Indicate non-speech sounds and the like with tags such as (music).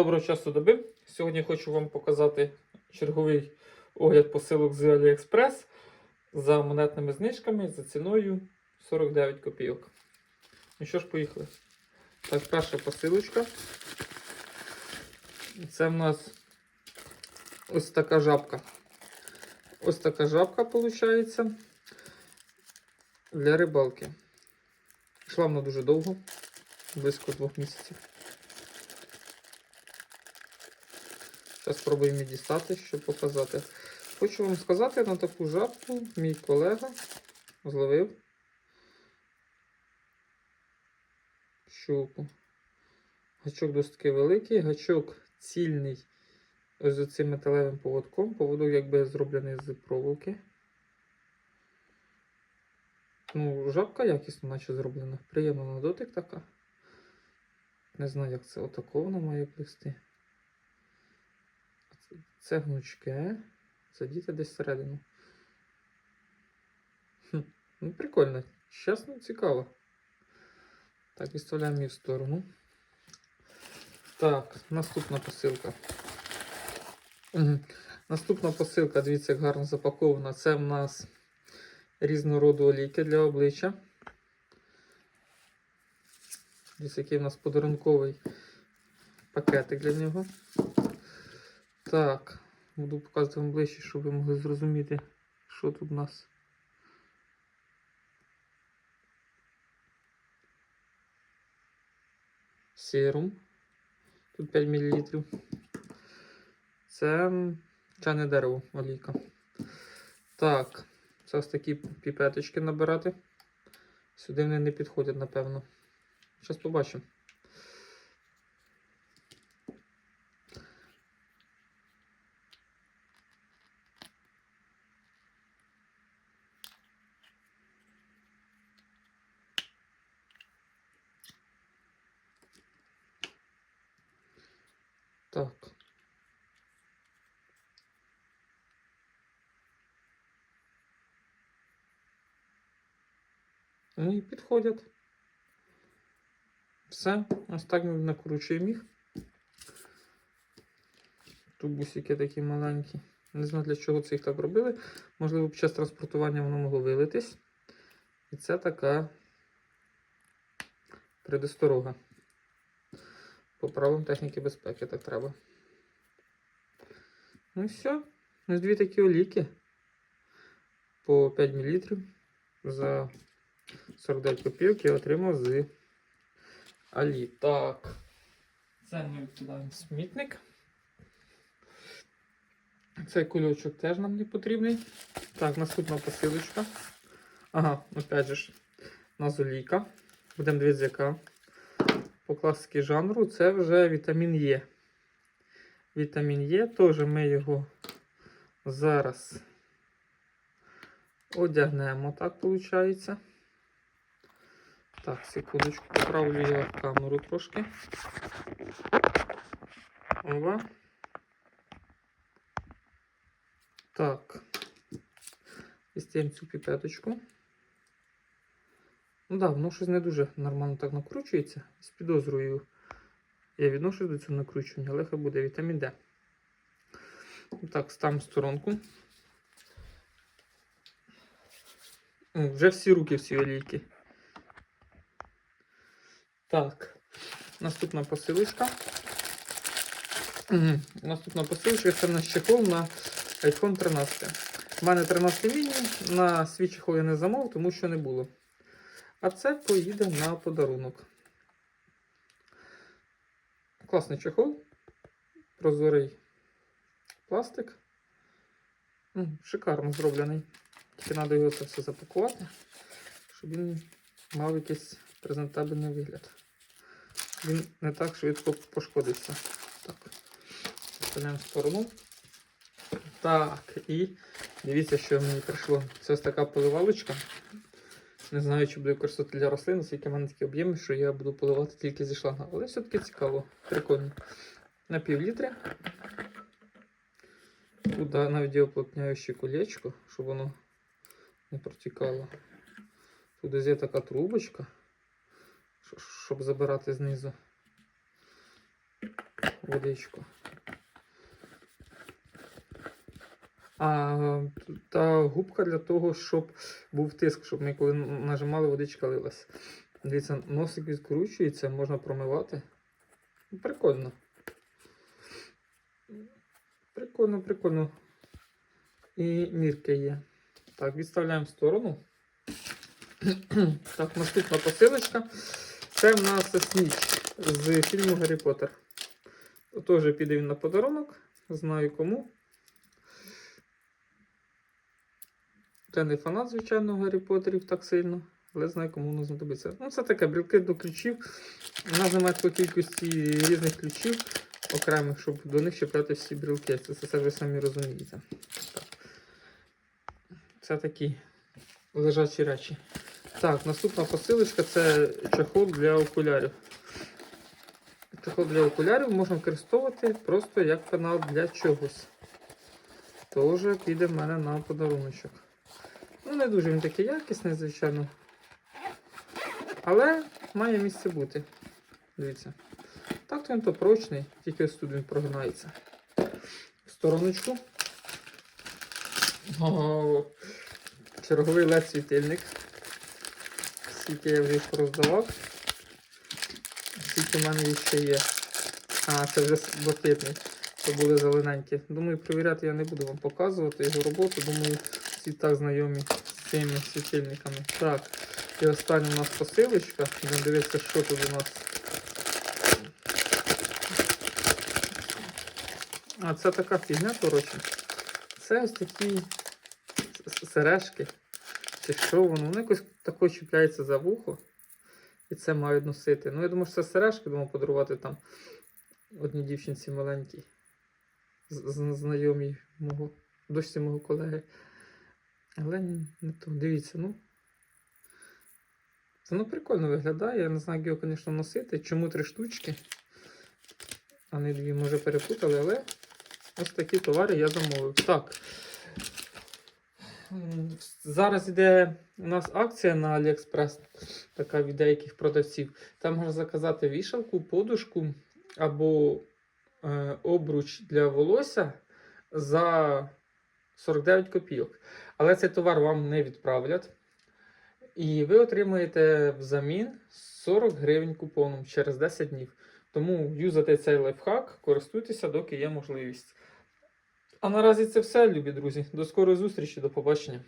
Доброго часу доби. Сьогодні хочу вам показати черговий огляд посилок з AliExpress за монетними знижками за ціною 49 копійок. Ну що ж, поїхали. Так, перша посилочка. Це в нас ось така жабка. Ось така жабка виходить для рибалки. Йшла вона дуже довго, близько двох місяців. Зараз спробуємо її дістати, щоб показати. Хочу вам сказати, на таку жабку мій колега зловив щуку. Гачок досить таки великий, гачок цільний ось з цим металевим поводком. Поводок якби зроблений з проволоки. Ну, жабка якісно наче зроблена. Приємна на дотик така. Не знаю, як це отако вона має плисти. Це гнучке. Задіти десь всередину. Хм, ну прикольно. Чесно, цікаво. Так, відставляємо її в сторону. Так, наступна посилка. Наступна посилка, дивіться, як гарно запакована. Це в нас різного роду олійки для обличчя. Дивіться, який у нас подарунковий пакетик для нього. Так, буду показувати вам ближче, щоб ви могли зрозуміти, що тут у нас. Серум. Тут 5 мл. Це чайне дерево олійка. Так, ось такі піпеточки набирати. Сюди вони не підходять, напевно. Зараз побачимо. Так. Вони і підходять. Все, ось так ми накручуємо. Тубусики такі маленькі. Не знаю для чого це їх так робили. Можливо, під час транспортування воно могло вилитись. І це така предосторога. По правилам техніки безпеки так треба. Ну і все. Ось дві такі оліки по 5 мл за 49 копійок я отримав з Алі. Так. Це ми викидаємо в смітник. Цей кульочок теж нам не потрібний. Так, наступна посилочка. Ага, опять же ж, у нас олійка. Будемо дивитися, яка. По класики жанру це вже вітамін Е. Вітамін Е, теж ми його зараз одягнемо, так виходить. Так, секундочку, поправлю я камеру трошки. Ова. Так. Дістаємо цю піпеточку. Ну да, воно щось не дуже нормально так накручується. З підозрою я відношусь до цього накручування, але хай буде вітамін Д. Так, ставимо сторонку. Вже всі руки всі олійки. Так, наступна посилочка. Наступна посилочка це наш чехол на iPhone 13. У мене 13 міні, на свій чехол я не замовив, тому що не було. А це поїде на подарунок. Класний чехол. Прозорий пластик. Шикарно зроблений. Тільки треба його це все запакувати, щоб він мав якийсь презентабельний вигляд. Він не так швидко пошкодиться. Так, Ставляємо в сторону. Так, і дивіться, що мені прийшло. Це ось така поливалочка. Не знаю, чи буду використовувати для рослин, оскільки в мене такі об'єми, що я буду поливати тільки зі шланга. Але все-таки цікаво, прикольно. На пів літра. Тут навіть є уплотняюче колечко, щоб воно не протікало. Тут є така трубочка, щоб забирати знизу. водичку. А та губка для того, щоб був тиск, щоб ми коли нажимали, водичка лилась. Дивіться, носик відкручується, можна промивати. Прикольно. Прикольно, прикольно. І мірки є. Так, відставляємо в сторону. (clears throat) так, наступна посилочка. Це в нас сніч з фільму Гаррі Поттер. Теж піде він на подарунок. Знаю кому. Це не фанат, звичайно, Гаррі Поттерів так сильно, але знаю, кому воно знадобиться. Ну, це таке брілки до ключів. У нас немає такої кількості різних ключів окремих, щоб до них чіпляти всі брілки. Це, це, це ви самі розумієте. Так. Це такі лежачі речі. Так, наступна посилочка це чехол для окулярів. Чехол для окулярів можна використовувати просто як пенал для чогось. Тоже піде в мене на подаруночок. Ну, не дуже він такий якісний, звичайно. Але має місце бути. Дивіться. Так то він то прочний, тільки ось тут він прогинається. В стороночку. О, черговий led світильник. Скільки я вже їх роздавав. Скільки в мене ще є. А, це вже блакитний. Це були зелененькі. Думаю, перевіряти я не буду вам показувати його роботу. Думаю, всі так знайомі з цими світильниками. Так, і остання у нас посилочка. Будемо дивитися, що тут у нас. А це така фігня, коротше. Це ось такі сережки. Чи що воно? Воно якось тако чіпляється за вухо. І це мають носити. Ну, я думаю, що це сережки, думав подарувати там одній дівчинці маленькій. Знайомій мого, дочці мого колеги. Але не то. Дивіться, ну. Це ну прикольно виглядає. Я не знаю, як його, звісно, носити. Чому три штучки? А не дві, може, перепутали, але ось такі товари я замовив. Так. Зараз йде у нас акція на AliExpress, така від деяких продавців. Там можна заказати вішалку, подушку або е, обруч для волосся за 49 копійок. Але цей товар вам не відправлять. І ви отримаєте взамін 40 гривень купоном через 10 днів. Тому юзайте цей лайфхак, користуйтеся, доки є можливість. А наразі це все, любі друзі. До скорої зустрічі, до побачення.